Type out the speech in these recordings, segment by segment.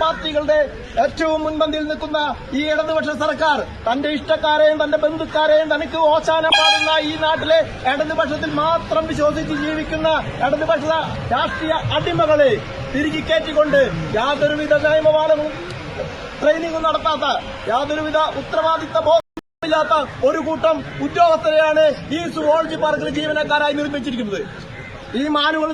പാർട്ടികളുടെ ഏറ്റവും മുൻപന്തിയിൽ നിൽക്കുന്ന ഈ ഇടതുപക്ഷ സർക്കാർ തന്റെ ഇഷ്ടക്കാരെയും തന്റെ ബന്ധുക്കാരെയും തനിക്ക് ഓശാനം പാടുന്ന ഈ നാട്ടിലെ ഇടതുപക്ഷത്തിൽ മാത്രം വിശ്വസിച്ച് ജീവിക്കുന്ന ഇടതുപക്ഷ രാഷ്ട്രീയ അടിമകളെ തിരികെ കയറ്റിക്കൊണ്ട് യാതൊരുവിധ നിയമപാലവും ട്രെയിനിങ്ങും നടത്താത്ത യാതൊരുവിധ ഉത്തരവാദിത്ത ബോധമില്ലാത്ത ഒരു കൂട്ടം ഉദ്യോഗസ്ഥരെയാണ് ഈ സുവോളജി പാർക്കിൽ ജീവനക്കാരായി നിർമ്മിച്ചിരിക്കുന്നത്. ഈ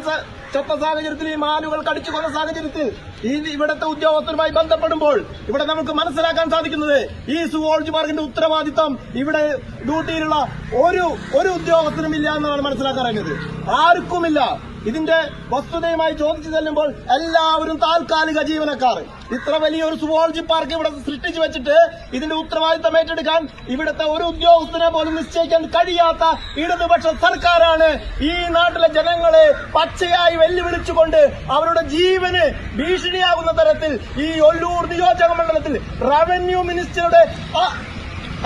സ- ചത്ത സാഹചര്യത്തിൽ ഈ മാനുകൾ കടിച്ചു കൊന്ന സാഹചര്യത്തിൽ ഈ ഇവിടുത്തെ ഉദ്യോഗസ്ഥരുമായി ബന്ധപ്പെടുമ്പോൾ ഇവിടെ നമുക്ക് മനസ്സിലാക്കാൻ സാധിക്കുന്നത് ഈ സുവോൾജ് പാർക്കിന്റെ ഉത്തരവാദിത്തം ഇവിടെ ഡ്യൂട്ടിയിലുള്ള ഒരു ഒരു ഉദ്യോഗസ്ഥനും ഇല്ല എന്നാണ് മനസ്സിലാക്കാൻ അറിയുന്നത്. ആർക്കുമില്ല. ഇതിന്റെ വസ്തുതയുമായി ചോദിച്ചു ചെല്ലുമ്പോൾ എല്ലാവരും താൽക്കാലിക ജീവനക്കാർ. ഇത്ര വലിയൊരു സുവോളജി പാർക്ക് ഇവിടെ സൃഷ്ടിച്ചു വെച്ചിട്ട് ഇതിന്റെ ഉത്തരവാദിത്തം ഏറ്റെടുക്കാൻ ഇവിടുത്തെ ഒരു ഉദ്യോഗസ്ഥനെ പോലും നിശ്ചയിക്കാൻ കഴിയാത്ത ഇടതുപക്ഷ സർക്കാരാണ് ഈ നാട്ടിലെ ജനങ്ങളെ പച്ചയായി വെല്ലുവിളിച്ചുകൊണ്ട് അവരുടെ ജീവന് ഭീഷണിയാകുന്ന തരത്തിൽ ഈ ഒല്ലൂർ നിയോജക മണ്ഡലത്തിൽ റവന്യൂ മിനിസ്റ്ററുടെ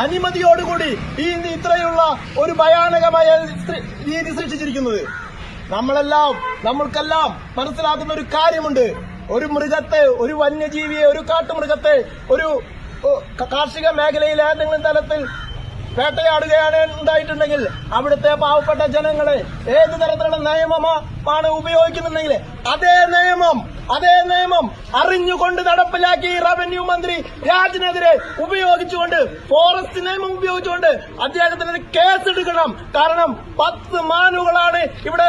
അനുമതിയോടുകൂടി ഈ ഇത്രയുള്ള ഒരു ഭയാനകമായ രീതി സൃഷ്ടിച്ചിരിക്കുന്നത്. നമ്മളെല്ലാം നമ്മൾക്കെല്ലാം മനസ്സിലാക്കുന്ന ഒരു കാര്യമുണ്ട്. ഒരു മൃഗത്തെ ഒരു വന്യജീവിയെ ഒരു കാട്ടുമൃഗത്തെ ഒരു കാർഷിക മേഖലയിൽ ഏതെങ്കിലും തലത്തിൽ വേട്ടയാടുകയാണ് ഉണ്ടായിട്ടുണ്ടെങ്കിൽ അവിടുത്തെ പാവപ്പെട്ട ജനങ്ങളെ ഏത് തരത്തിലുള്ള നിയമമാണ് ഉപയോഗിക്കുന്നുണ്ടെങ്കിൽ അതേ നിയമം അതേ നിയമം അറിഞ്ഞുകൊണ്ട് നടപ്പിലാക്കി റവന്യൂ മന്ത്രി രാജിനെതിരെ ഉപയോഗിച്ചുകൊണ്ട് ഫോറസ്റ്റ് നിയമം ഉപയോഗിച്ചുകൊണ്ട് അദ്ദേഹത്തിന് കേസെടുക്കണം. കാരണം പത്ത് മാനുകളാണ് ഇവിടെ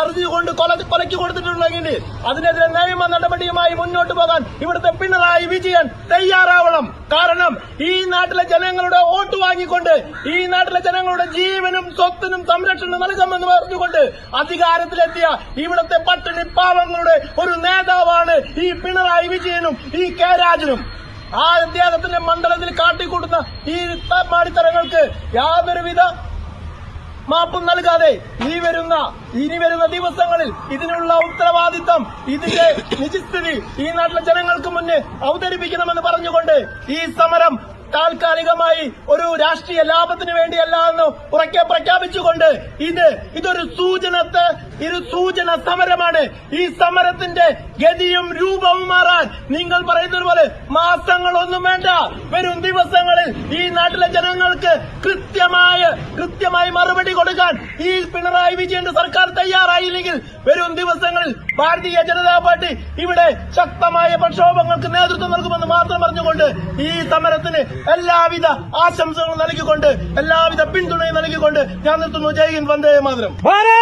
അറിഞ്ഞുകൊണ്ട് കൊല കൊലയ്ക്ക് കൊടുത്തിട്ടുള്ളതെങ്കിൽ അതിനെതിരെ നിയമ നടപടിയുമായി മുന്നോട്ട് പോകാൻ ഇവിടുത്തെ പിണറായി വിജയൻ തയ്യാറാവണം. കാരണം ഈ നാട്ടിലെ ജനങ്ങളുടെ വോട്ട് വാങ്ങിക്കൊണ്ട് ഈ നാട്ടിലെ ജനങ്ങളുടെ ജീവനും സ്വത്തിനും സംരക്ഷണം നൽകാമെന്ന് പറഞ്ഞുകൊണ്ട് അധികാരത്തിലെത്തിയ ഇവിടുത്തെ പട്ടിണി പാവങ്ങളുടെ ഒരു നേതാവാണ് ഈ പിണറായി വിജയനും ഈ കെ രാജനും ആ അദ്ദേഹത്തിന്റെ മണ്ഡലത്തിൽ കാട്ടിക്കൂട്ടുന്ന ഈ മാടിത്തരങ്ങൾക്ക് യാതൊരുവിധ മാപ്പും നൽകാതെ ഈ വരുന്ന ഇനി വരുന്ന ദിവസങ്ങളിൽ ഇതിനുള്ള ഉത്തരവാദിത്തം ഇതിന്റെ നിജസ്ഥിതി ഈ നാട്ടിലെ ജനങ്ങൾക്ക് മുന്നേ അവതരിപ്പിക്കണമെന്ന് പറഞ്ഞുകൊണ്ട് ഈ സമരം താൽക്കാലികമായി ഒരു രാഷ്ട്രീയ ലാഭത്തിന് വേണ്ടിയല്ല എന്ന് ഉറക്കെ പ്രഖ്യാപിച്ചുകൊണ്ട് ഇത് ഇതൊരു സൂചനത്തെ ഇത് സൂചന സമരമാണ്. ഈ സമരത്തിന്റെ ഗതിയും രൂപവും മാറാൻ നിങ്ങൾ പറയുന്നത് പോലെ മാസങ്ങളൊന്നും വേണ്ട. വരും ദിവസങ്ങളിൽ ഈ നാട്ടിലെ ജനങ്ങൾക്ക് കൃത്യമായ കൃത്യമായി മറുപടി കൊടുക്കാൻ ഈ പിണറായി വിജയന്റെ സർക്കാർ തയ്യാറായില്ലെങ്കിൽ വരും ദിവസങ്ങളിൽ ഭാരതീയ ജനതാ പാർട്ടി ഇവിടെ ശക്തമായ പ്രക്ഷോഭങ്ങൾക്ക് നേതൃത്വം നൽകുമെന്ന് മാത്രം പറഞ്ഞുകൊണ്ട് ഈ സമരത്തിന് എല്ലാവിധ ആശംസകളും നൽകിക്കൊണ്ട് എല്ലാവിധ പിന്തുണയും നൽകിക്കൊണ്ട് ഞാൻ നിർത്തുന്നു. ജയ് ഹിന്ദ് വന്ദേ മാതരം. ഭാരത്